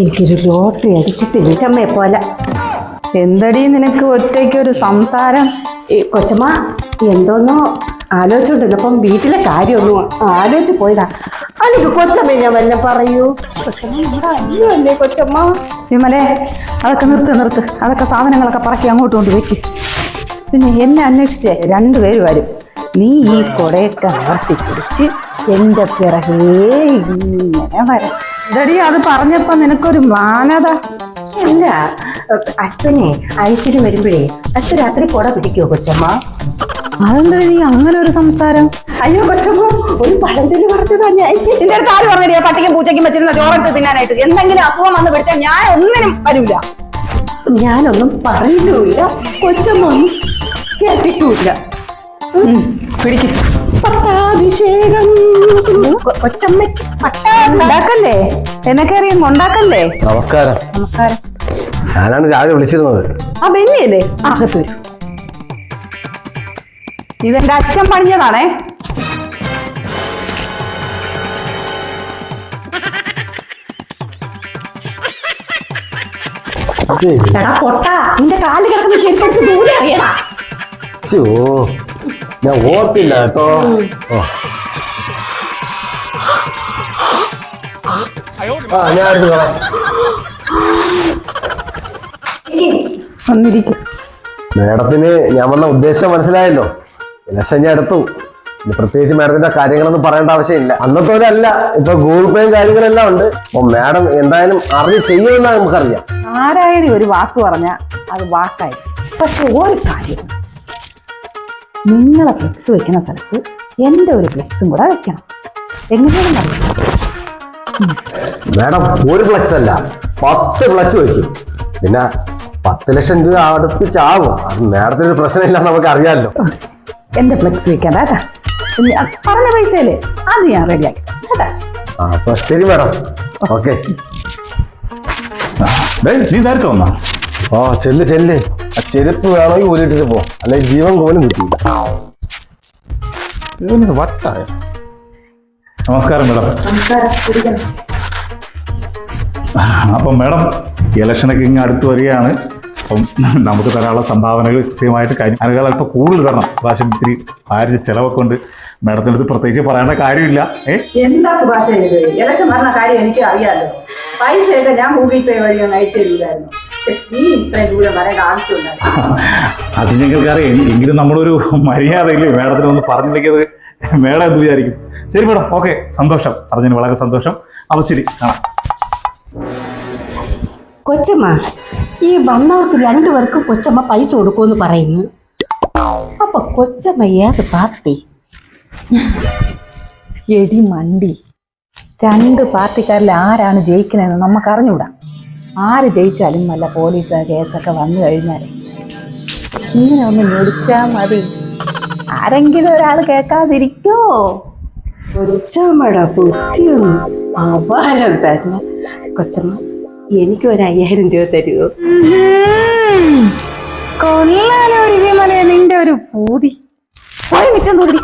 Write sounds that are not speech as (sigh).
എനിക്കൊരു ലോട്ടറി അടിച്ചിട്ട് എലിച്ചമ്മയെ പോലെ. എന്തടി നിനക്ക് ഒറ്റയ്ക്ക് ഒരു സംസാരം? ഈ കൊച്ചമ്മ എന്തോന്നോ ആലോചിച്ചോണ്ടിരുന്നപ്പം വീട്ടിലെ കാര്യമൊന്നും ആലോചിച്ച് പോയതാ. അല്ലെങ്കിൽ കൊച്ചമ്മ ഞാൻ വല്ല പറയൂ? കൊച്ചമ്മ കൊച്ചമ്മ? വിമലേ അതൊക്കെ നിർത്ത് നിർത്ത്. അതൊക്കെ സാധനങ്ങളൊക്കെ പറക്കി അങ്ങോട്ട് കൊണ്ട് വെക്ക്. പിന്നെ എന്നെ അന്വേഷിച്ചേ രണ്ടുപേര് വരും. നീ ഈ കൊടയൊക്കെ നിർത്തി പിടിച്ച് എന്റെ പിറകേ ഇങ്ങനെ വരാം. ഇതടി അത് പറഞ്ഞപ്പോ നിനക്കൊരു മാനത. അല്ല അച്ഛനെ ഐശ്വര്യം വരുമ്പോഴേ അച്ഛൻ രാത്രി കൊട പിടിക്കുവോ കൊച്ചമ്മ? അതെന്താ നീ അങ്ങനെ ഒരു സംസാരം? അയ്യോ കൊച്ചമ്മ ഒരു പഴഞ്ചൊല്ലി പറഞ്ഞു തന്നെ നിന്റെ അടുത്ത് ആര് പറഞ്ഞില്ലേ പട്ടിക്കും പൂച്ചയ്ക്കും വെച്ചിരുന്ന ചോറെടുത്ത് തിന്നാനായിട്ട്. എന്തെങ്കിലും അസുഖം വന്ന് പിടിച്ചാൽ ഞാൻ ഒന്നിനും വരൂല. ഞാനൊന്നും പറയില്ല കൊച്ചമ്മ ഒന്നും കേട്ടിട്ടില്ല പിടിക്കും പിടിക്ക്. പട്ടാഭിഷേകം. കൊച്ചമ്മയ്ക്ക് ഉണ്ടാക്കല്ലേ? എന്നൊക്കെ അറിയാം ഉണ്ടാക്കല്ലേ? നമസ്കാരം. നമസ്കാരം. ഞാനാണ് രാവിലെ വിളിച്ചിരുന്നത്. ആ ബെന്നിയല്ലേ? ആകത്തൂർ ഇതെന്റെ അച്ഛൻ പണിഞ്ഞതാണേ. എടാ പൊട്ട നിന്റെ കാൽ കിടക്കുന്ന ചെരുപ്പെടുത്ത് ദൂരെ അറിയടാ ഞാൻ ഓർത്തില്ല കേട്ടോ. ആ ഞാൻ എടുത്തോളാം. വന്നിരിക്കും. മേഡത്തിന് ഞാൻ വന്ന ഉദ്ദേശം മനസ്സിലായല്ലോ. ഇലക്ഷൻ ഞാൻ എടുത്തു പ്രത്യേകിച്ച് മാഡത്തിന്റെ കാര്യങ്ങളൊന്നും പറയേണ്ട ആവശ്യമില്ല. അന്നത്തെ പോലെ അല്ല ഇപ്പൊ ഗൂഗിൾ പേയും കാര്യങ്ങളെല്ലാം ഉണ്ട്. അപ്പൊ മാഡം എന്തായാലും അറിഞ്ഞ് ചെയ്യുമെന്നാ നമുക്കറിയാം. ആരായാലും ഒരു വാക്ക് പറഞ്ഞ അത് വാക്കായി. പക്ഷെ ഒരു കാര്യം. നിങ്ങളെ ഫ്ലെക്സ് വെക്കുന്ന സ്ഥലത്ത് എന്റെ ഒരു ഫ്ലെക്സും കൂടെ വെക്കണം. എങ്ങനെയാണെന്ന് അറിയാം മേഡം ഒരു ഫ്ലക്സ് അല്ല. പത്ത് ഫ്ലക്സ് വയ്ക്കും പിന്നെ പത്ത് ലക്ഷം രൂപ അടുപ്പിച്ചാവും അത് മേഡത്തിന് ഒരു പ്രശ്നമില്ല നമുക്ക് അറിയാമല്ലോ എന്റെ ഫ്ലക്സ് വെക്കണ്ട പറഞ്ഞ പൈസയില്ലേ അത് ഞാൻ റെഡിയാക്കി കേട്ടാ? ആ അപ്പൊ ശരി മേഡം. ഓക്കെ. നീ നേരത്തെ വന്നാ? ഓ ചെല്ല് ചെല്ല്. ആ ചെരുപ്പ് വേണമെങ്കിൽ ഊരിട്ടിട്ട് പോ. അല്ലെങ്കിൽ ജീവൻ പോലും കിട്ടിയില്ല. വട്ടായ? നമസ്കാരം മേഡം. അപ്പം മേഡം ഇലക്ഷനൊക്കെ ഇങ്ങ് അടുത്ത് വരികയാണ്. അപ്പം നമുക്ക് തരാനുള്ള സംഭാവനകൾ കൃത്യമായിട്ട് കാര്യം അതിനേക്കാൾ അല്പം കൂടുതൽ തരണം. പ്രാവശ്യം ഇത്തിരി ഭാരിച്ച ചിലവൊക്കെ ഉണ്ട്. മേഡത്തിന്റെ അടുത്ത് പ്രത്യേകിച്ച് പറയേണ്ട കാര്യമില്ല. എന്താ സുഭാഷ് ഇലക്ഷൻ പറഞ്ഞ കാര്യം എനിക്ക് അറിയാലോ. പൈസയൊക്കെ ഞാൻ ഗൂഗിൾ പേ വഴി ഒന്ന് അയച്ചു തരില്ലായിരുന്നു അത് ഞങ്ങൾക്കറിയാം. എങ്കിലും നമ്മളൊരു മര്യാദയില്ലേ മേഡത്തിന് ഒന്ന് പറഞ്ഞില്ലെങ്കിൽ അത് (laughs) മേഡം എന്ത് വിചാരിക്കും? ശരി മേഡം ഓക്കെ. സന്തോഷം. പറഞ്ഞതിന് വളരെ സന്തോഷം. അപ്പോൾ ശരി കാണാം. കൊച്ചമ്മ ഈ വന്നവർക്ക് രണ്ടുപേർക്കും കൊച്ചമ്മ പൈസ കൊടുക്കുമെന്ന് പറയുന്നു. അപ്പൊ കൊച്ചമ്മ ഏത് പാർട്ടി? എടി മണ്ടി രണ്ട് പാർട്ടിക്കാരിൽ ആരാണ് ജയിക്കുന്നതെന്ന് നമുക്ക് അറിഞ്ഞൂടാ ആര് ജയിച്ചാലും നല്ല പോലീസ് കേസൊക്കെ വന്നു കഴിഞ്ഞാൽ ഇങ്ങനെ ഒന്ന് ഞൊടിച്ചാൽ മതി. ആരെങ്കിലും ഒരാൾ കേൾക്കാതിരിക്കോ? കൊച്ചമ്മയുടെ ബുദ്ധിയൊന്നും അപാരം തന്നെ. കൊച്ചമ്മ എനിക്ക് ഒരു അയ്യായിരം രൂപ തരുമോ വിമലെ നിന്റെ ഒരു പൂതി. ഒരു മിറ്റം തോന്നി